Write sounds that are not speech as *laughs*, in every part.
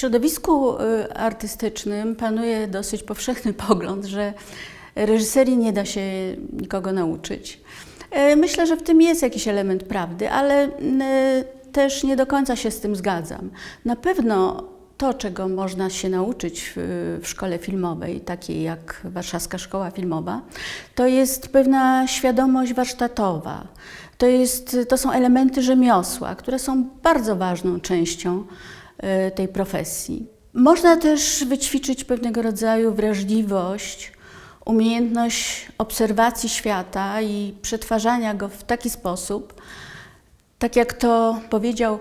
środowisku y, artystycznym panuje dosyć powszechny *laughs* pogląd, że reżyserii nie da się nikogo nauczyć. Y, Myślę, że w tym jest jakiś element prawdy, ale też nie do końca się z tym zgadzam. Na pewno to, czego można się nauczyć w, szkole filmowej, takiej jak Warszawska Szkoła Filmowa, to jest pewna świadomość warsztatowa. To, jest, to są elementy rzemiosła, które są bardzo ważną częścią tej profesji. Można też wyćwiczyć pewnego rodzaju wrażliwość, umiejętność obserwacji świata i przetwarzania go w taki sposób, tak jak to powiedział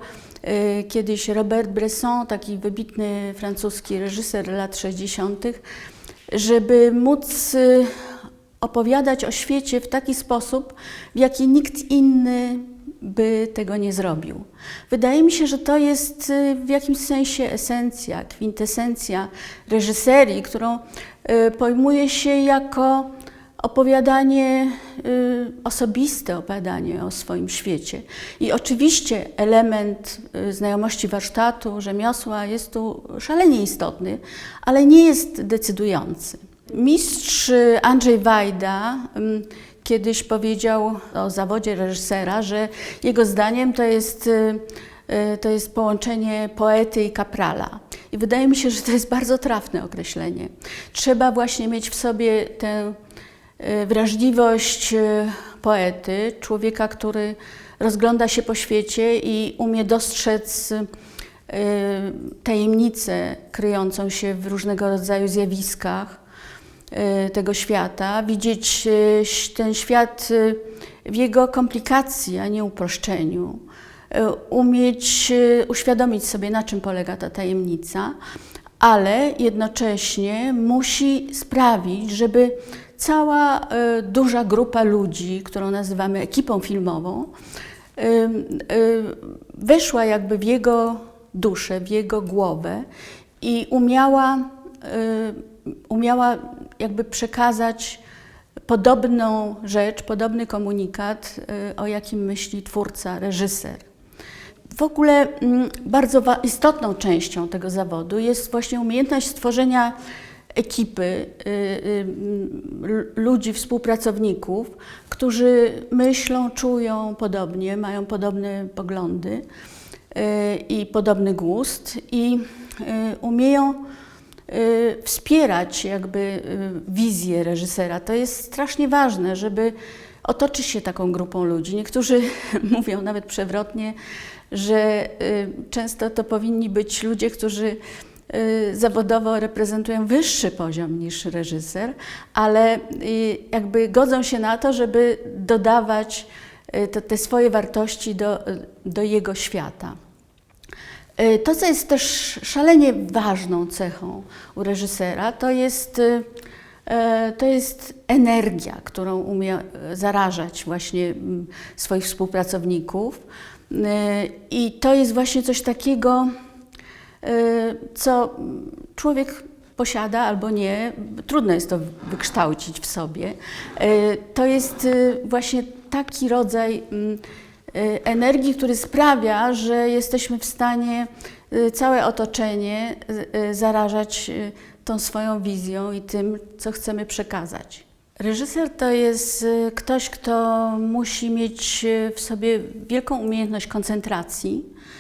y, kiedyś Robert Bresson, taki wybitny francuski reżyser lat 60., żeby móc y, opowiadać o świecie w taki sposób, w jaki nikt inny by tego nie zrobił. Wydaje mi się, że to jest y, w jakimś sensie esencja, kwintesencja reżyserii, którą y, pojmuje się jako opowiadanie y, osobiste, opowiadanie o swoim świecie. I oczywiście element znajomości warsztatu, rzemiosła jest tu szalenie istotny, ale nie jest decydujący. Mistrz Andrzej Wajda kiedyś powiedział o zawodzie reżysera, że jego zdaniem to jest, y, y, to jest połączenie poety i kaprala. I wydaje mi się, że to jest bardzo trafne określenie. Trzeba właśnie mieć w sobie tę y, wrażliwość poety, człowieka, który rozgląda się po świecie i umie dostrzec tajemnicę kryjącą się w różnego rodzaju zjawiskach tego świata, widzieć y, ten świat y, w jego komplikacji, a nie uproszczeniu, y, umieć y, uświadomić sobie, na czym polega ta tajemnica, ale jednocześnie musi sprawić, żeby cała y, duża grupa ludzi, którą nazywamy ekipą filmową, y, y, weszła jakby w jego duszę, w jego głowę i umiała, y, umiała jakby przekazać podobną rzecz, podobny komunikat, y, o jakim myśli twórca, reżyser. W ogóle mm, bardzo istotną częścią tego zawodu jest właśnie umiejętność stworzenia ekipy y, y, l- ludzi, współpracowników, którzy myślą, czują podobnie, mają podobne poglądy i podobny gust i umieją wspierać jakby y, wizję reżysera. To jest strasznie ważne, żeby otoczyć się taką grupą ludzi. Niektórzy *laughs* mówią nawet przewrotnie, że y, często to powinni być ludzie, którzy y, zawodowo reprezentują wyższy poziom niż reżyser, ale y, jakby godzą się na to, żeby dodawać y, te, te swoje wartości do, do jego świata. Y, To, co jest też szalenie ważną cechą u reżysera, to jest, y, e, to jest energia, którą umie e, zarażać właśnie mm, swoich współpracowników. I to jest właśnie coś takiego, co człowiek posiada albo nie, trudno jest to wykształcić w sobie. To jest właśnie taki rodzaj mm, energii, który sprawia, że jesteśmy w stanie y, całe otoczenie y, y, zarażać y, tą swoją wizją i tym, co chcemy przekazać. Reżyser to jest y, ktoś, kto musi mieć y, w sobie wielką umiejętność koncentracji y,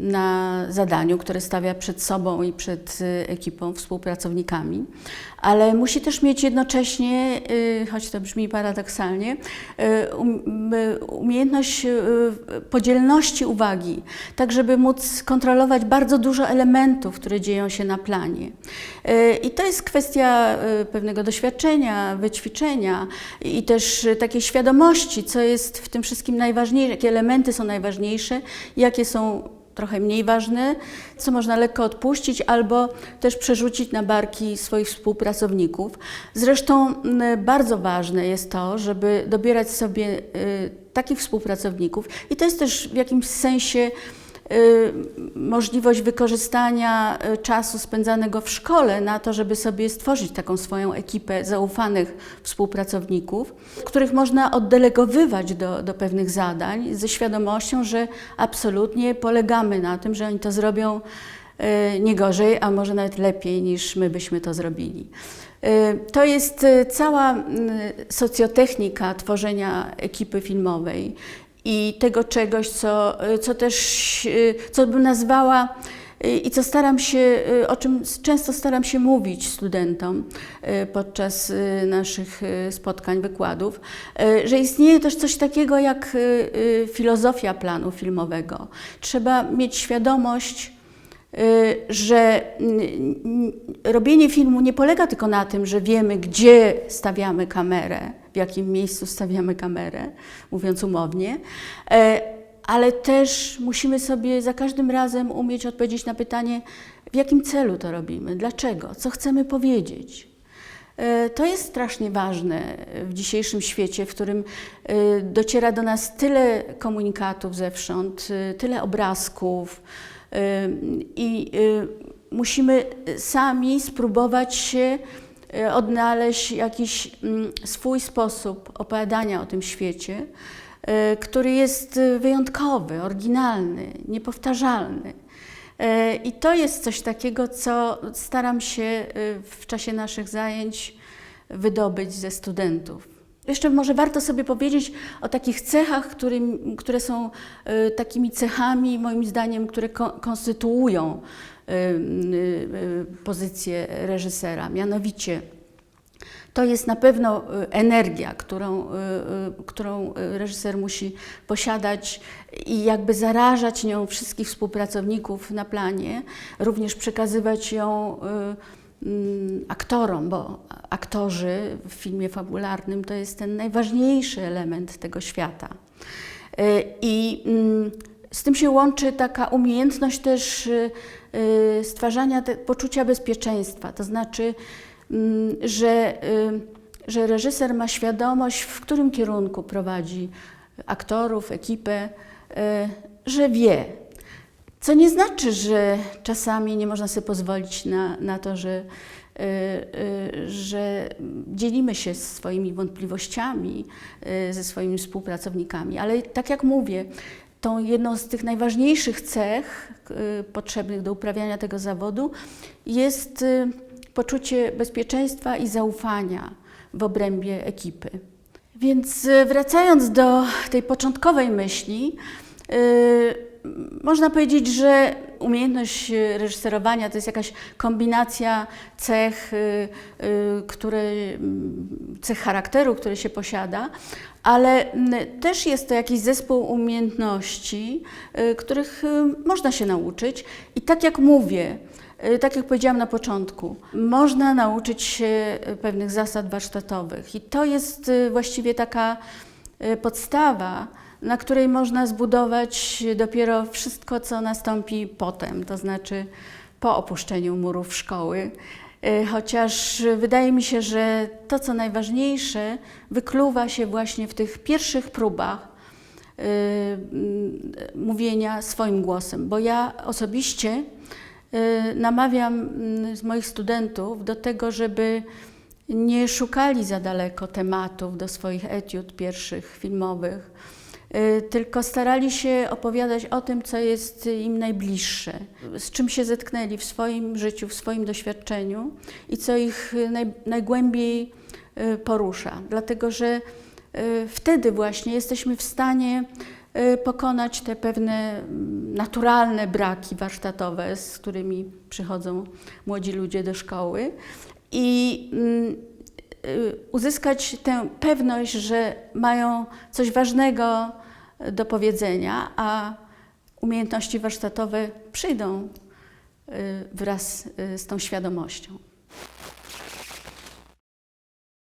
na zadaniu, które stawia przed sobą i przed y, ekipą, współpracownikami, ale musi też mieć jednocześnie, y, choć to brzmi paradoksalnie, y, um- y, umiejętność y, podzielności uwagi, tak żeby móc kontrolować bardzo dużo elementów, które dzieją się na planie. Y, I to jest kwestia y, pewnego doświadczenia, wyćwiczenia i też y, takiej świadomości, co jest w tym wszystkim najważniejsze, jakie elementy są najważniejsze, jakie są trochę mniej ważne, co można lekko odpuścić albo też przerzucić na barki swoich współpracowników. Zresztą bardzo ważne jest to, żeby dobierać sobie y, takich współpracowników i to jest też w jakimś sensie możliwość wykorzystania y, czasu spędzanego w szkole na to, żeby sobie stworzyć taką swoją ekipę zaufanych współpracowników, których można oddelegowywać do, do pewnych zadań ze świadomością, że absolutnie polegamy na tym, że oni to zrobią y, nie gorzej, a może nawet lepiej niż my byśmy to zrobili. Y, To jest y, cała socjotechnika tworzenia ekipy filmowej i tego czegoś, co, co też, y, co bym nazwała y, i co staram się, y, o czym często staram się mówić studentom podczas naszych spotkań, wykładów, że istnieje też coś takiego jak filozofia planu filmowego. Trzeba mieć świadomość, że robienie filmu nie polega tylko na tym, że wiemy, gdzie stawiamy kamerę, jakim miejscu stawiamy kamerę, mówiąc umownie, e, ale też musimy sobie za każdym razem umieć odpowiedzieć na pytanie, w jakim celu to robimy, dlaczego, co chcemy powiedzieć. E, To jest strasznie ważne w dzisiejszym świecie, w którym e, dociera do nas tyle komunikatów zewsząd, tyle obrazków i musimy sami spróbować się odnaleźć jakiś mm, swój sposób opowiadania o tym świecie, e, który jest e, wyjątkowy, oryginalny, niepowtarzalny. I to jest coś takiego, co staram się w czasie naszych zajęć wydobyć ze studentów. Jeszcze może warto sobie powiedzieć o takich cechach, którym, które są e, takimi cechami, moim zdaniem, które ko- konstytuują e, e, pozycję reżysera. Mianowicie, to jest na pewno y, energia, którą, y, y, którą y, reżyser musi posiadać i jakby zarażać nią wszystkich współpracowników na planie, również przekazywać ją y, aktorom, bo aktorzy w filmie fabularnym to jest ten najważniejszy element tego świata. Y, I mm, z tym się łączy taka umiejętność też y, y, stwarzania poczucia bezpieczeństwa, to znaczy, mm, że, że reżyser ma świadomość, w którym kierunku prowadzi aktorów, ekipę, że wie. Co nie znaczy, że czasami nie można sobie pozwolić na, na to, że, y, y, że dzielimy się swoimi wątpliwościami y, ze swoimi współpracownikami, ale tak jak mówię, tą jedną z tych najważniejszych cech potrzebnych do uprawiania tego zawodu jest poczucie bezpieczeństwa i zaufania w obrębie ekipy. Więc wracając do tej początkowej myśli, można powiedzieć, że umiejętność y, reżyserowania to jest jakaś kombinacja cech, y, y, które, mm, cech charakteru, które się posiada, ale mm, też jest to jakiś zespół umiejętności, których można się nauczyć. I tak jak mówię, tak jak powiedziałam na początku, można nauczyć się pewnych zasad warsztatowych. I to jest właściwie taka podstawa, na której można zbudować dopiero wszystko, co nastąpi potem, to znaczy po opuszczeniu murów szkoły. Y, Chociaż wydaje mi się, że to, co najważniejsze, wykluwa się właśnie w tych pierwszych próbach mm, mówienia swoim głosem, bo ja osobiście y, namawiam moich studentów do tego, żeby nie szukali za daleko tematów do swoich etiud pierwszych filmowych, tylko starali się opowiadać o tym, co jest im najbliższe, z czym się zetknęli w swoim życiu, w swoim doświadczeniu i co ich y, naj, najgłębiej y, porusza. Dlatego, że y, wtedy właśnie jesteśmy w stanie y, pokonać te pewne mm, naturalne braki warsztatowe, z którymi przychodzą młodzi ludzie do szkoły i mm, y, uzyskać tę pewność, że mają coś ważnego do powiedzenia, a umiejętności warsztatowe przyjdą y, wraz y, z tą świadomością.